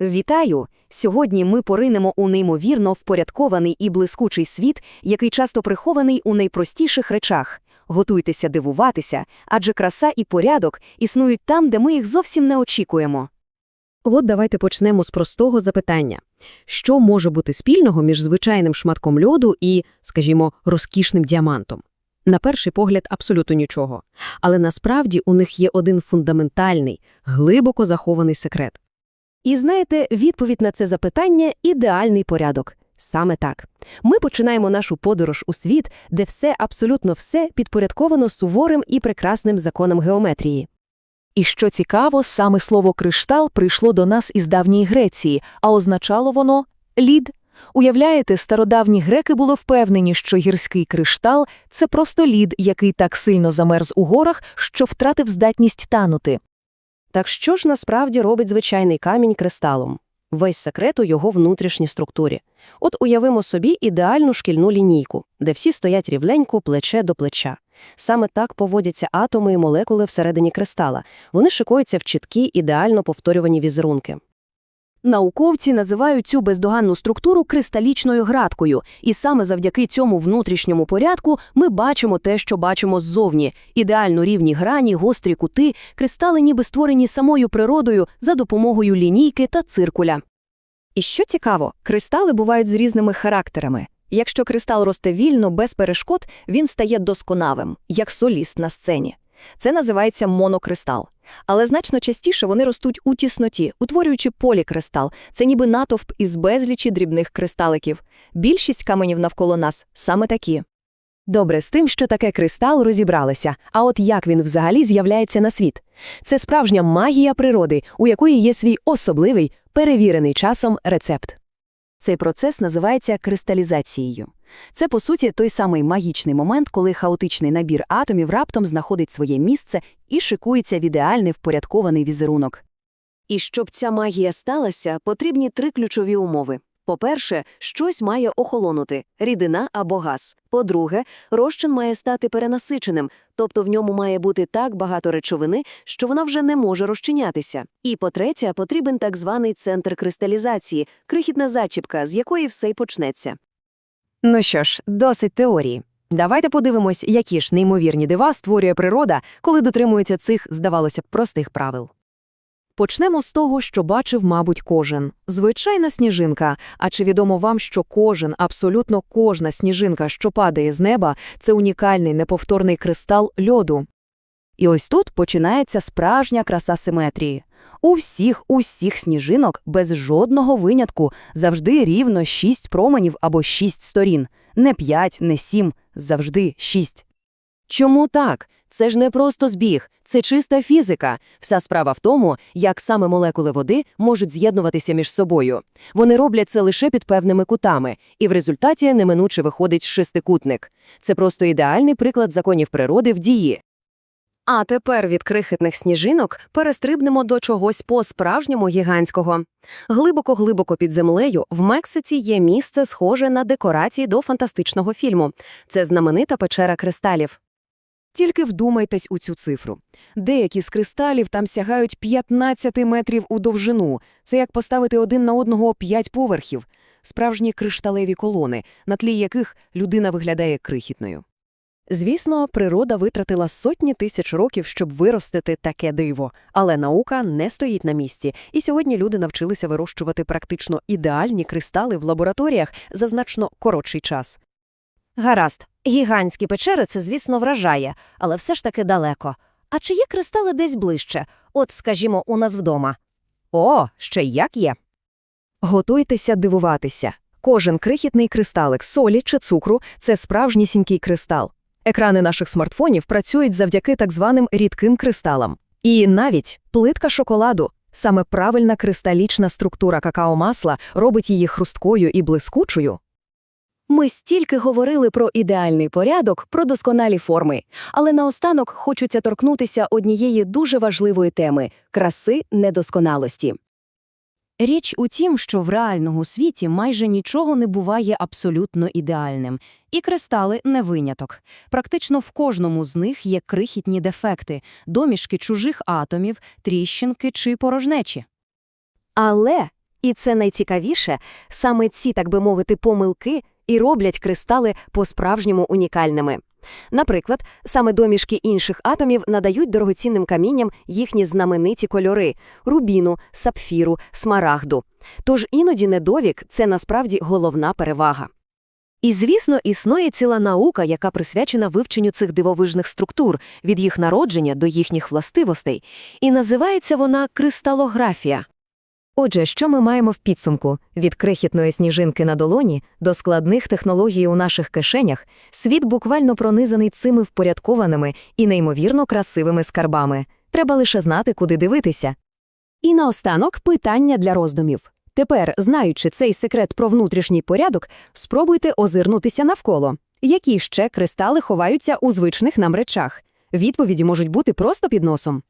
Вітаю! Сьогодні ми поринемо у неймовірно впорядкований і блискучий світ, який часто прихований у найпростіших речах. Готуйтеся дивуватися, адже краса і порядок існують там, де ми їх зовсім не очікуємо. От давайте почнемо з простого запитання. Що може бути спільного між звичайним шматком льоду і, скажімо, розкішним діамантом? На перший погляд, абсолютно нічого. Але насправді у них є один фундаментальний, глибоко захований секрет. І знаєте, відповідь на це запитання – ідеальний порядок. Саме так. Ми починаємо нашу подорож у світ, де все, абсолютно все, підпорядковано суворим і прекрасним законам геометрії. І що цікаво, саме слово «криштал» прийшло до нас із давньої Греції, а означало воно «лід». Уявляєте, стародавні греки були впевнені, що гірський криштал – це просто лід, який так сильно замерз у горах, що втратив здатність танути. Так що ж насправді робить звичайний камінь кристалом? Весь секрет у його внутрішній структурі. От уявимо собі ідеальну шкільну лінійку, де всі стоять рівненько плече до плеча. Саме так поводяться атоми і молекули всередині кристала. Вони шикуються в чіткі, ідеально повторювані візерунки. Науковці називають цю бездоганну структуру кристалічною градкою, і саме завдяки цьому внутрішньому порядку ми бачимо те, що бачимо ззовні – ідеально рівні грані, гострі кути, кристали ніби створені самою природою за допомогою лінійки та циркуля. І що цікаво, кристали бувають з різними характерами. Якщо кристал росте вільно, без перешкод, він стає досконалим, як соліст на сцені. Це називається монокристал. Але значно частіше вони ростуть у тісноті, утворюючи полікристал. Це ніби натовп із безлічі дрібних кристаликів. Більшість каменів навколо нас саме такі. Добре, з тим, що таке кристал, розібралися. А от як він взагалі з'являється на світ? Це справжня магія природи, у якої є свій особливий, перевірений часом рецепт. Цей процес називається кристалізацією. Це, по суті, той самий магічний момент, коли хаотичний набір атомів раптом знаходить своє місце і шикується в ідеальний впорядкований візерунок. І щоб ця магія сталася, потрібні три ключові умови. По-перше, щось має охолонути – рідина або газ. По-друге, розчин має стати перенасиченим, тобто в ньому має бути так багато речовини, що вона вже не може розчинятися. І по-третє, потрібен так званий центр кристалізації – крихітна зачіпка, з якої все й почнеться. Ну що ж, досить теорії. Давайте подивимось, які ж неймовірні дива створює природа, коли дотримується цих, здавалося б, простих правил. Почнемо з того, що бачив, мабуть, кожен. Звичайна сніжинка. А чи відомо вам, що кожен, абсолютно кожна сніжинка, що падає з неба, це унікальний неповторний кристал льоду? І ось тут починається справжня краса симетрії. У всіх, усіх сніжинок, без жодного винятку, завжди рівно шість променів або шість сторін. Не п'ять, не сім, завжди шість. Чому так? Це ж не просто збіг, це чиста фізика. Вся справа в тому, як саме молекули води можуть з'єднуватися між собою. Вони роблять це лише під певними кутами, і в результаті неминуче виходить шестикутник. Це просто ідеальний приклад законів природи в дії. А тепер від крихітних сніжинок перестрибнемо до чогось по-справжньому гігантського. Глибоко-глибоко під землею в Мексиці є місце, схоже на декорації до фантастичного фільму. Це знаменита печера кристалів. Тільки вдумайтесь у цю цифру. Деякі з кристалів там сягають 15 метрів у довжину. Це як поставити один на одного п'ять поверхів. Справжні кришталеві колони, на тлі яких людина виглядає крихітною. Звісно, природа витратила сотні тисяч років, щоб виростити таке диво, але наука не стоїть на місці, і сьогодні люди навчилися вирощувати практично ідеальні кристали в лабораторіях за значно коротший час. Гаразд, гігантські печери це, звісно, вражає, але все ж таки далеко. А чи є кристали десь ближче? От, скажімо, у нас вдома. О, ще як є. Готуйтеся дивуватися. Кожен крихітний кристалик солі чи цукру – це справжнісінький кристал. Екрани наших смартфонів працюють завдяки так званим рідким кристалам. І навіть плитка шоколаду, саме правильна кристалічна структура какао-масла робить її хрусткою і блискучою. Ми стільки говорили про ідеальний порядок, про досконалі форми, але наостанок хочеться торкнутися однієї дуже важливої теми – краси недосконалості. Річ у тім, що в реальному світі майже нічого не буває абсолютно ідеальним, і кристали не виняток. Практично в кожному з них є крихітні дефекти, домішки чужих атомів, тріщинки чи порожнечі. Але І це найцікавіше, саме ці, так би мовити, помилки і роблять кристали по-справжньому унікальними. Наприклад, саме домішки інших атомів надають дорогоцінним камінням їхні знамениті кольори – рубіну, сапфіру, смарагду. Тож іноді недовік – це насправді головна перевага. І, звісно, існує ціла наука, яка присвячена вивченню цих дивовижних структур, від їх народження до їхніх властивостей, і називається вона кристалографія. Отже, що ми маємо в підсумку? Від крихітної сніжинки на долоні до складних технологій у наших кишенях світ буквально пронизаний цими впорядкованими і неймовірно красивими скарбами. Треба лише знати, куди дивитися. І наостанок питання для роздумів. Тепер, знаючи цей секрет про внутрішній порядок, спробуйте озирнутися навколо. Які ще кристали ховаються у звичних нам речах? Відповіді можуть бути просто під носом.